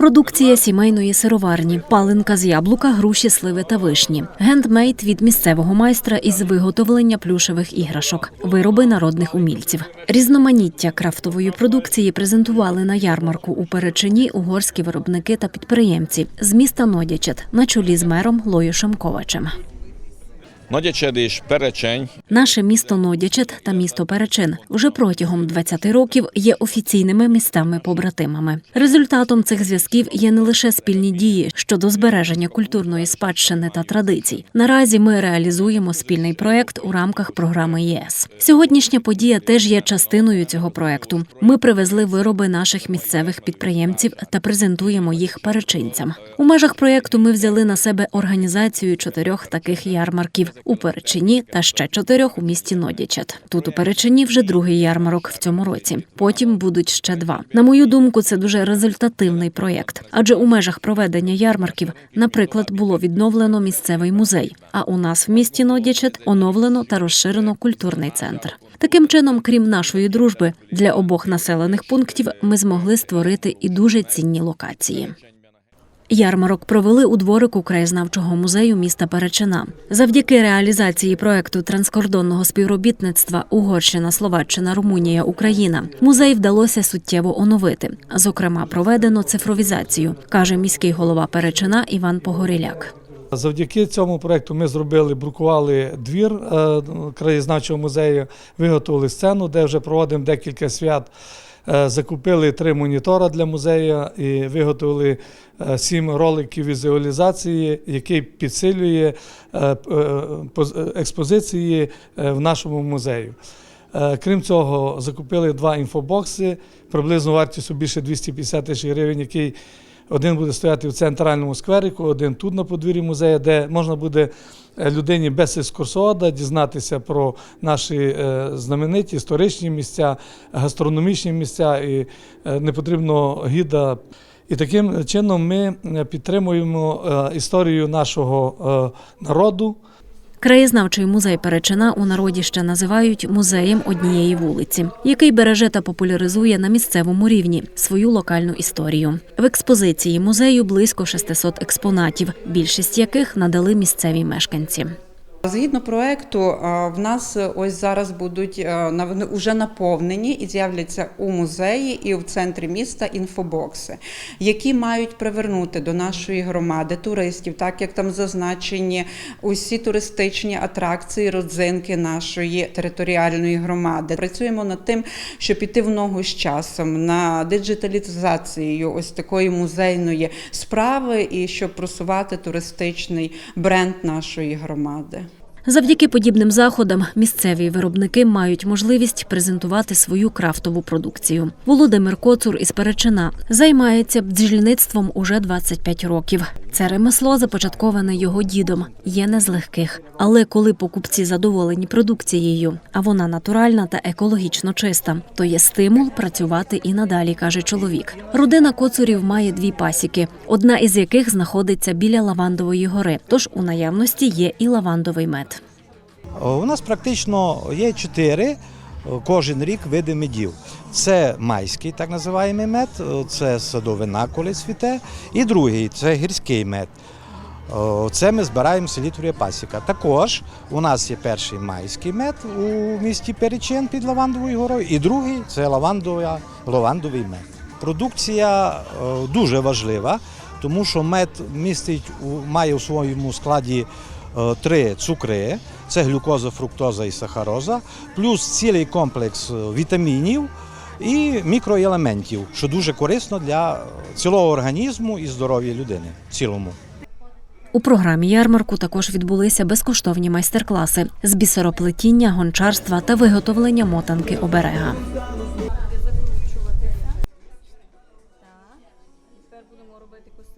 Продукція сімейної сироварні, палинка з яблука, груші, сливи та вишні, гендмейд від місцевого майстра із виготовлення плюшевих іграшок, вироби народних умільців. Різноманіття крафтової продукції презентували на ярмарку у Перечині угорські виробники та підприємці. З міста Нодячет на чолі з мером Лоюшем Ковачем. Наше місто Нодячет та місто Перечин уже протягом 20 років є офіційними містами-побратимами. Результатом цих зв'язків є не лише спільні дії щодо збереження культурної спадщини та традицій. Наразі ми реалізуємо спільний проект у рамках програми ЄС. Сьогоднішня подія теж є частиною цього проекту. Ми привезли вироби наших місцевих підприємців та презентуємо їх перечинцям. У межах проекту ми взяли на себе організацію чотирьох таких ярмарків у Перечині та ще чотирьох у місті Нодячет. Тут у Перечині вже другий ярмарок в цьому році. Потім будуть ще два. На мою думку, це дуже результативний проєкт. Адже у межах проведення ярмарків, наприклад, було відновлено місцевий музей. А у нас в місті Нодячет оновлено та розширено культурний центр. Таким чином, крім нашої дружби, для обох населених пунктів ми змогли створити і дуже цінні локації. Ярмарок провели у дворику краєзнавчого музею міста Перечина. Завдяки реалізації проекту транскордонного співробітництва Угорщина, Словаччина, Румунія, Україна музей вдалося суттєво оновити. Зокрема, проведено цифровізацію, каже міський голова Перечина Іван Погоріляк. Завдяки цьому проекту ми зробили, брукували двір е, краєзнавчого музею, виготовили сцену, де вже проводимо декілька свят. Е, Закупили три монітора для музею і виготовили е, сім роликів візуалізації, який підсилює е, поз- експозиції в нашому музею. Крім цього, закупили два інфобокси приблизно вартістю більше 250 тисяч гривень, який один буде стояти в центральному скверику, один тут на подвір'ї музею, де можна буде е, людині без екскурсовода дізнатися про наші е, знамениті історичні місця, гастрономічні місця, і е, не потрібно гіда. І таким чином ми підтримуємо історію нашого народу. Краєзнавчий музей Перечина у народі ще називають музеєм однієї вулиці, який береже та популяризує на місцевому рівні свою локальну історію. В експозиції музею близько 600 експонатів, більшість яких надали місцеві мешканці. Згідно проекту, в нас е, ось зараз будуть е, вже наповнені і з'являться у музеї і в центрі міста інфобокси, які мають привернути до нашої громади туристів, так як там зазначені усі туристичні атракції, родзинки нашої територіальної громади. Працюємо над тим, щоб піти в ногу з часом на диджиталізацію ось такої музейної справи і щоб просувати туристичний бренд нашої громади. Завдяки подібним заходам місцеві виробники мають можливість презентувати свою крафтову продукцію. Володимир Коцур із Перечина займається бджільництвом уже 25 років. Це ремесло започатковане його дідом, є не з легких. Але коли покупці задоволені продукцією, а вона натуральна та екологічно чиста, то є стимул працювати і надалі, каже чоловік. Родина Коцурів має дві пасіки, одна із яких знаходиться біля Лавандової гори. Тож у наявності є і лавандовий мед. У нас практично є чотири кожен рік види медів. Це майський, так називаємо мед, це садовина, коли цвіте, і другий це гірський мед. Це ми збираємо в селі Турія Пасіка. Також у нас є перший майський мед у місті Перечин під Лавандовою горою, і другий це лавандова, лавандовий мед. Продукція дуже важлива, тому що мед містить, має у своєму складі е, три цукри: це глюкоза, фруктоза і сахароза, плюс цілий комплекс е, вітамінів і мікроелементів, що дуже корисно для цілого організму і здоров'я людини в цілому. У програмі ярмарку також відбулися безкоштовні майстер-класи з бісероплетіння, гончарства та виготовлення мотанки оберега.